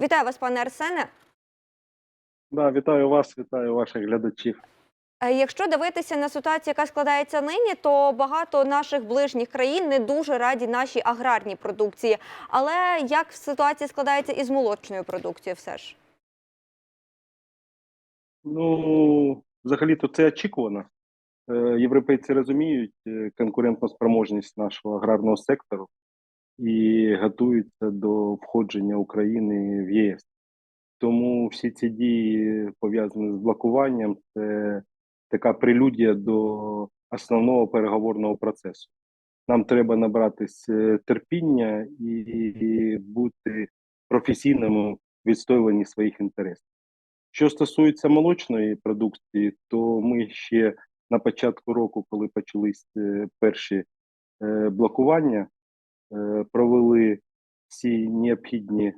Вітаю вас, пане Арсене. Да, вітаю вас, вітаю ваших глядачів. Е, Якщо дивитися на ситуацію, яка складається нині, то багато наших ближніх країн не дуже раді нашій аграрній продукції. Але як ситуація складається із молочною продукцією, все ж? Ну, взагалі-то це очікувано. Е, Європейці розуміють е, конкурентну спроможність нашого аграрного сектору і готуються до входження України в ЄС. Тому всі ці дії пов'язані з блокуванням, це така прелюдія до основного переговорного процесу. Нам треба набратись е, терпіння і бути професійними в відстоюванні своїх інтересів. Що стосується молочної продукції, то ми ще на початку року, коли почались е, перші е, блокування, провели всі необхідні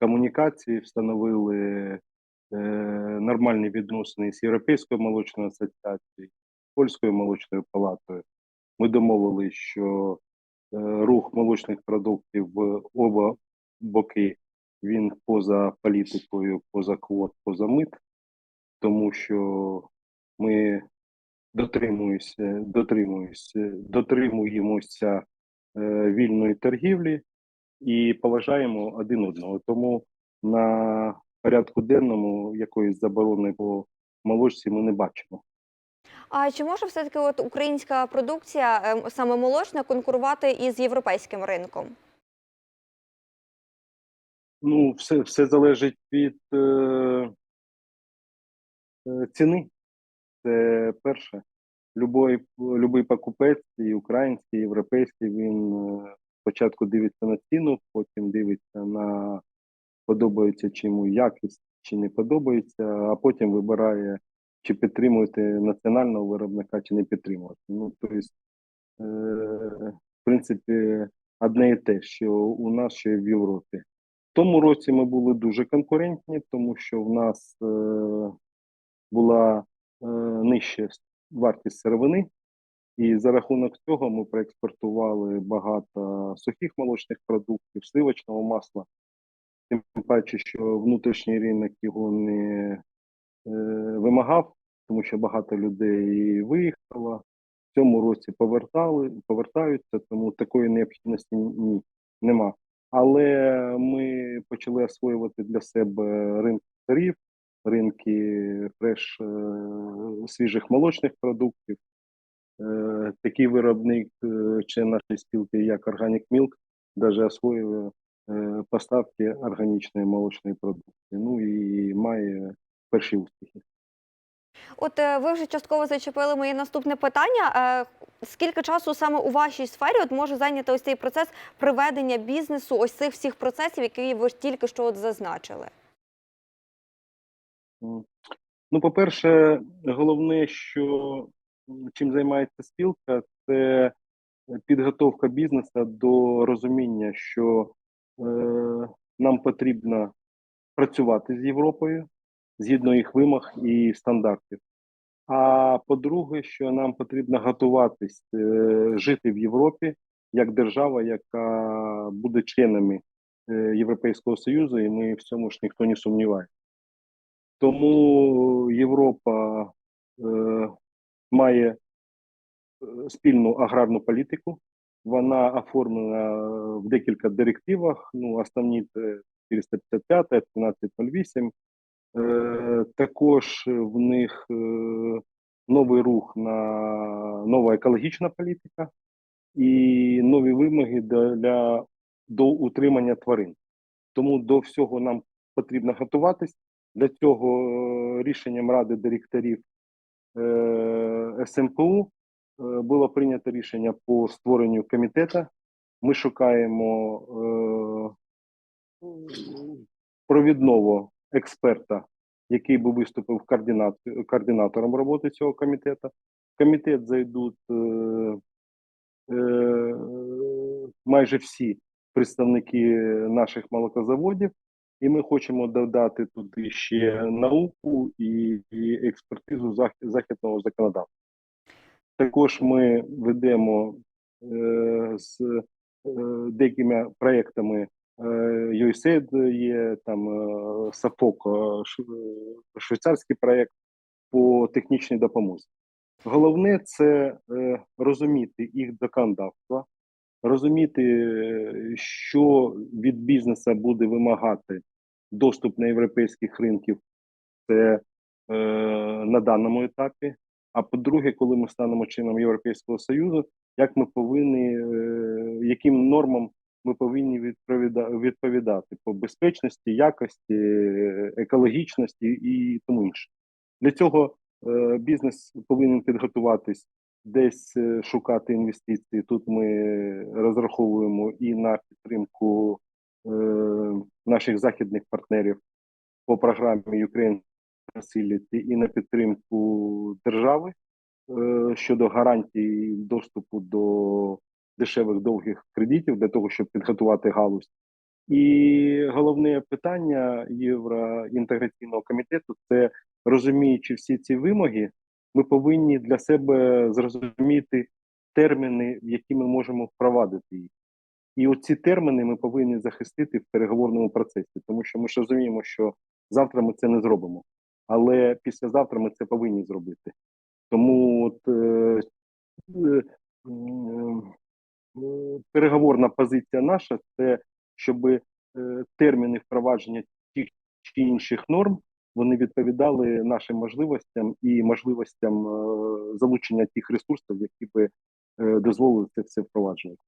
комунікації, встановили е, нормальні відносини з Європейською молочною асоціацією, Польською молочною палатою. Ми домовилися, що е, рух молочних продуктів в оба боки він поза політикою, поза квот, поза мит, тому що ми дотримуємося, дотримуємося, дотримуємося е, вільної торгівлі і поважаємо один одного. Тому на порядку денному якоїсь заборони по молочці ми не бачимо. А чи може все таки от українська продукція, ем, саме молочна, конкурувати із європейським ринком? Ну, все, все залежить від е, е, ціни. Це перше. Любой, любий покупець, і український, і європейський, він е, спочатку дивиться на ціну, потім дивиться на подобається чи йому якість, чи не подобається, а потім вибирає, чи підтримувати національного виробника, чи не підтримувати. Ну, тобто, в принципі, одне і те, що у нас, і в Європі. В тому році ми були дуже конкурентні, тому що в нас е, була е, нижча вартість сировини, і за рахунок цього ми проекспортували багато сухих молочних продуктів, сливочного масла. Тим паче, що внутрішній ринок його не е, вимагав, тому що багато людей виїхало. В цьому році повертали, повертаються, тому такої необхідності ні, нема. Але ми почали освоювати для себе ринки сирів, ринки фреш е, свіжих молочних продуктів. Е, Такий виробник е, член нашої спілки, як Organic Milk, навіть освоює поставки органічної молочної продукції. Ну і має перші успіхи. От ви вже частково зачепили моє наступне питання. Скільки часу саме у вашій сфері от може зайняти ось цей процес приведення бізнесу, ось цих всіх процесів, які ви тільки що от зазначили? Ну, по-перше, головне, що чим займається спілка, це підготовка бізнесу до розуміння, що е, нам потрібно працювати з Європою згідно їх вимог і стандартів. А по-друге, що нам потрібно готуватись е, жити в Європі як держава, яка буде членами е, Європейського Союзу, і ми в цьому ж ніхто не сумніває. Тому Європа е, має е, спільну аграрну політику. Вона оформлена в декілька директивах. Ну, основні це 455, 1308. Е, також в них е, новий рух на нова екологічна політика і нові вимоги для до утримання тварин. Тому до всього нам потрібно готуватись. Для цього е, рішенням Ради директорів е, СМПУ е, було прийнято рішення по створенню комітету. Ми шукаємо провідного експерта, який би виступив координатором роботи цього комітету. Комітет зайдуть майже всі представники наших молокозаводів, і ми хочемо додати туди ще науку і, і експертизу зах- західного законодавства. Також ми ведемо е, з е, деякими проектами е, USAID є, там е, САФОК, е, швейцарський проєкт по технічній допомозі. Головне це е, розуміти їх законодавство, розуміти, е, що від бізнесу буде вимагати доступ на європейських ринків. Це е, на даному етапі. А по-друге, коли ми станемо членом Європейського Союзу, як ми повинні, е, яким нормам ми повинні відповіда- відповідати по безпечності, якості, екологічності і тому інше. Для цього е, бізнес повинен підготуватись, десь е, шукати інвестиції. Тут ми розраховуємо і на підтримку е, наших західних партнерів по програмі Ukraine Facility і на підтримку держави е, щодо гарантій доступу до дешевих довгих кредитів для того, щоб підготувати галузь. І головне питання Євроінтеграційного комітету це розуміючи всі ці вимоги, ми повинні для себе зрозуміти терміни, в які ми можемо впровадити їх. І оці терміни ми повинні захистити в переговорному процесі, тому що ми ж розуміємо, що завтра ми це не зробимо, але післязавтра ми це повинні зробити. Тому от, е, е, е, переговорна позиція наша це щоб е, терміни впровадження тих чи інших норм вони відповідали нашим можливостям і можливостям е, залучення тих ресурсів, які би е, дозволили це все впроваджувати.